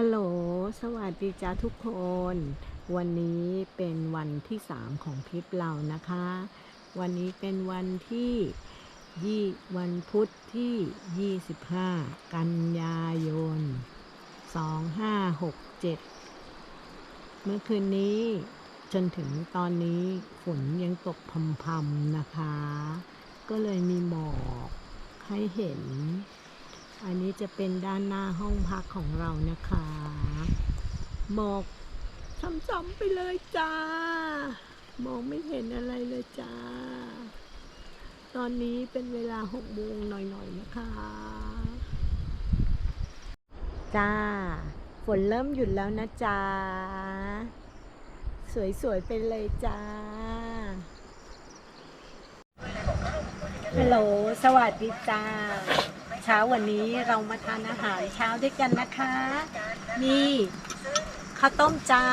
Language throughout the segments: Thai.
ฮัลโหล สวัสดีจ้าทุกคน วันนี้เป็นวันที่ 3 ของทริปเรานะคะ วันนี้เป็นวันที่ยี่วันพุธที่ 25 กันยายน 2567 เมื่อคืนนี้จนถึงตอนนี้ฝนยังตกพรำๆนะคะ ก็เลยมีหมอกให้เห็น อันนี้จะเป็นด้านหน้าห้องพักของเรานะคะหมอกช้ำๆไปเลยจ้ามองไม่เห็นอะไรเลยจ้า ตอนนี้เป็นเวลาหกโมงหน่อยๆนะคะ จ้า ฝนเริ่มหยุดแล้วนะจ้า สวยๆไปเลยจ้าฮัลโหล สวัสดีจ้า เช้าวันนี้เรามาทานอาหารเช้าด้วยกันนะคะนี่ข้าวต้มจ้า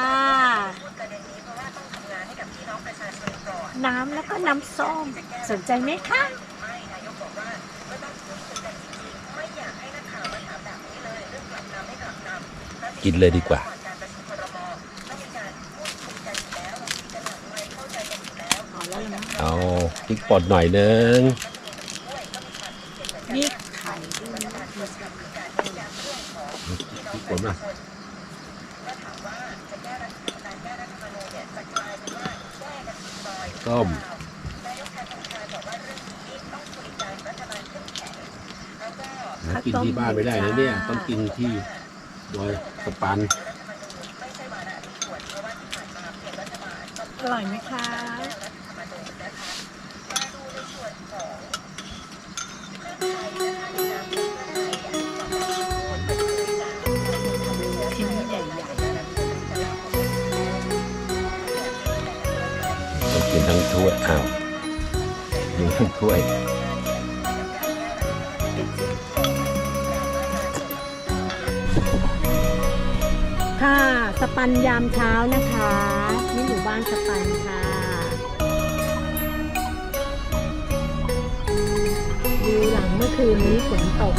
น้ำแล้วก็น้ำส้ม สนใจไหมคะกินเลยดีกว่า เอาพริกป่นหน่อยนึง นี่ไข่ด้วยนะ พ ริกป่นอะต้มหากินที่บ้านไม่ได้นะเนี่ย ต้องกินที่ดอยสปันอร่อยไหมคะ ชิ้นใหญ่กินทั้งถ้วยอ้าวกินทั้งถ้วยค่ะสปันยามเช้านะคะนี่หมู่บ้านสปันค่ะวิวหลังเมื่อคืนนี้ฝนตก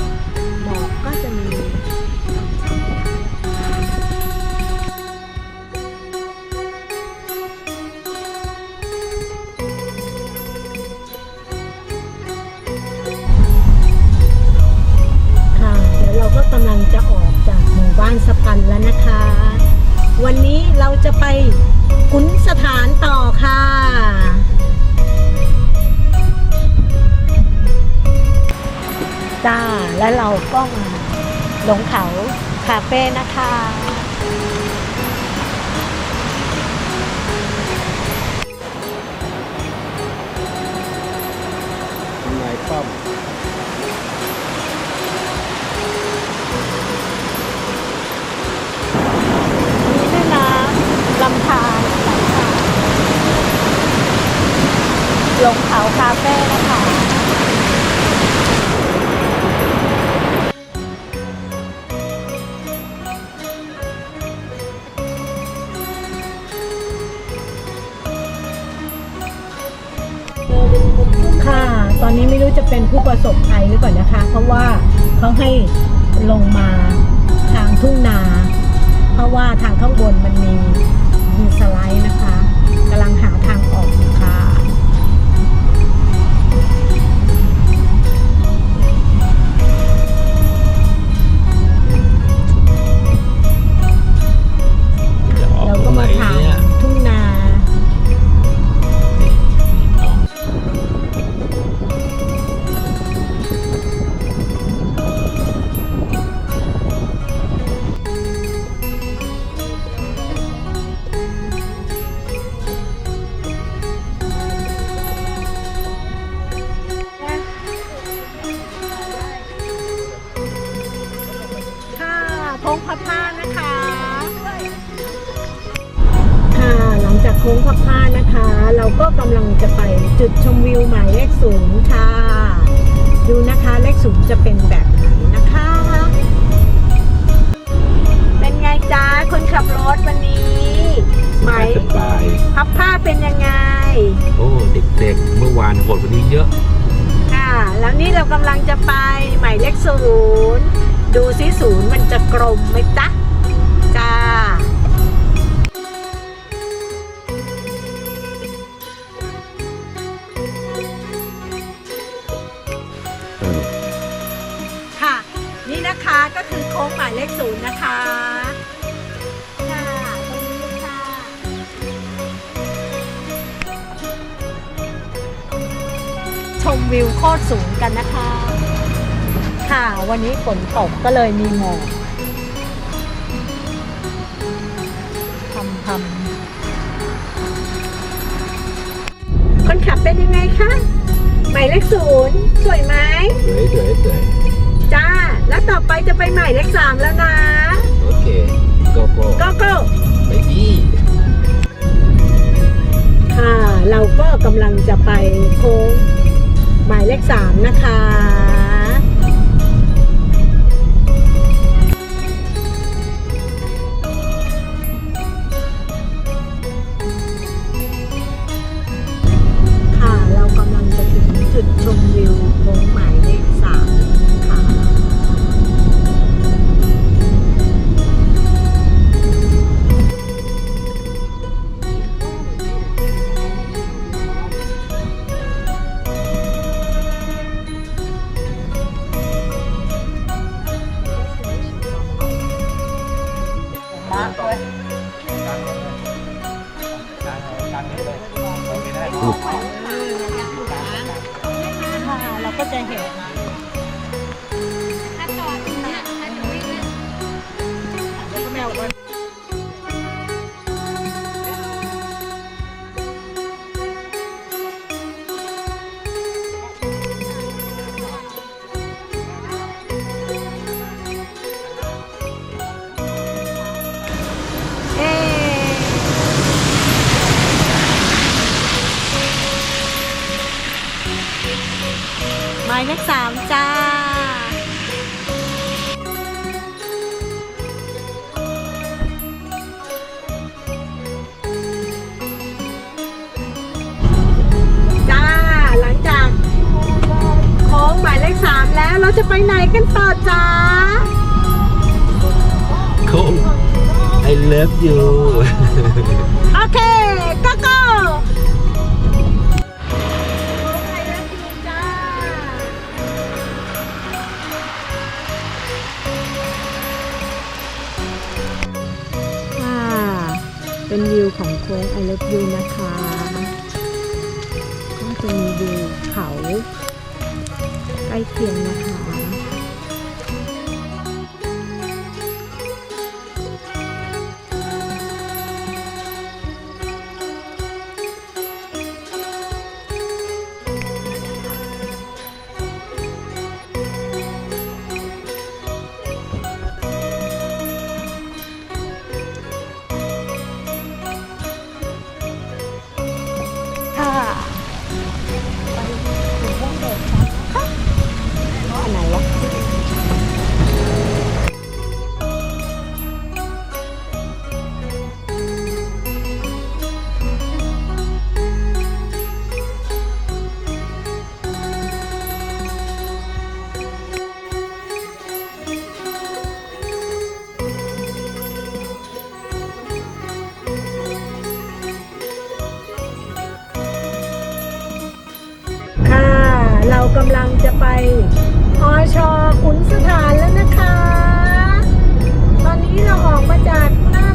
จ้า และเราก็มาลงเขาคาเฟ่นะคะทำไมป้อมมีแม่น้ำลำธารไหลผ่านลงเขาคาเฟ่นะคะ ค่ะ ตอนนี้ไม่รู้จะเป็นผู้ประสบภัยหรือเปล่านะคะ เพราะว่าเขาให้ลงมาทางทุ่งนา เพราะว่าทางข้างบนมันมีมีสไลด์นะคะกำลังหาทางออกอยู่ค่ะ ค้งพับผ้านะคะ เราก็กำลังจะไปจุดชมวิวหมายเลขศูนย์ค่ะ ดูนะคะเลขศูนย์จะเป็นแบบไหนนะคะ เป็นไงจ้าคนขับรถวันนี้ไหมสบายพับผ้าเป็นยังไง โอ้เด็กๆเมื่อวานโหดกว่านี้เยอะค่ะ แล้วนี่เรากำลังจะไปหมายเลขศูนย์ดูซิศูนย์มันจะกลมไหมจ๊ะจ้า ก็คือโค้งหมายเลขศูนย์นะคะค่ะตรงนี้ค่ะชมวิวโคตรสูงกันนะคะ ค่ะวันนี้ฝนตกก็เลยมีหมอกทำทำคนขับเป็นยังไงคะหมายเลขศูนย์สวยไหม สวยสวยสวย จ้า แล้วต่อไปจะไปหมายเลขสามแล้วนะ โอเคโกโก้ก็ก็ ไปดีค่ะ เราก็กำลังจะไปโค้งหมายเลขสามนะคะค่ะ ก็จะเห็น เลขสามจ้า จ้า หลังจากโค้งหมายเลขสามแล้วเราจะไปไหนกันต่อจ้าโค้ง I love you โอเคก็ก็ เป็นวิวของโค้ง I love you นะคะ ก็จะมีวิวเขาใกล้เคียงนะคะ กำลังจะไปอชอขุนสถานแล้วนะคะ ตอนนี้เราออกมาจากน่า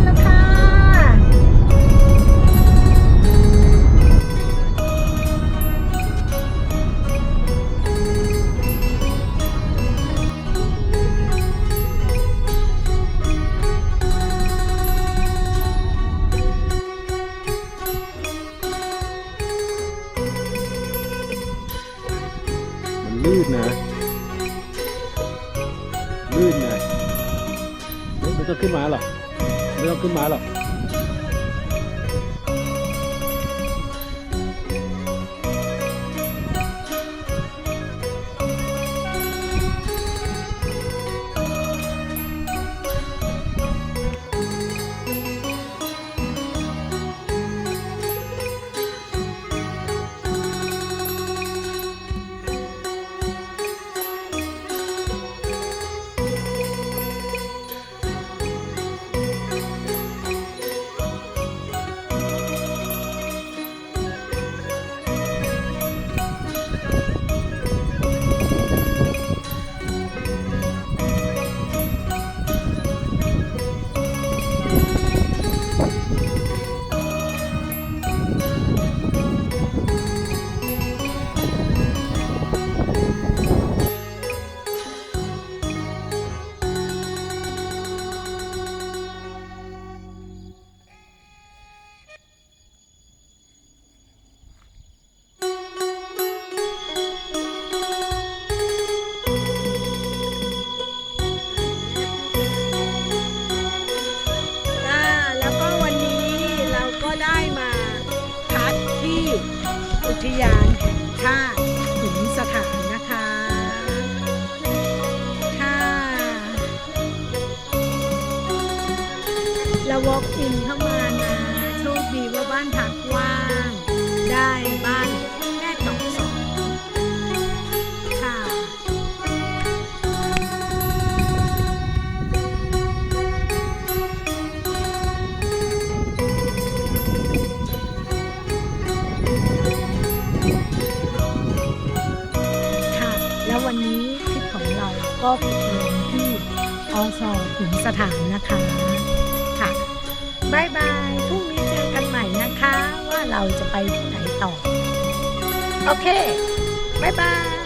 ไม่ต้ ทยานแห่งชาติขุนสถานนะคะค่ะเรา walk in เข้ามานะ โชคดีว่าบ้านพัก อสขุนสถานนะคะค่ะบายบายพรุ่งนี้เจอกันใหม่นะคะ ว่าเราจะไปที่ไหนต่อ โอเคบายบาย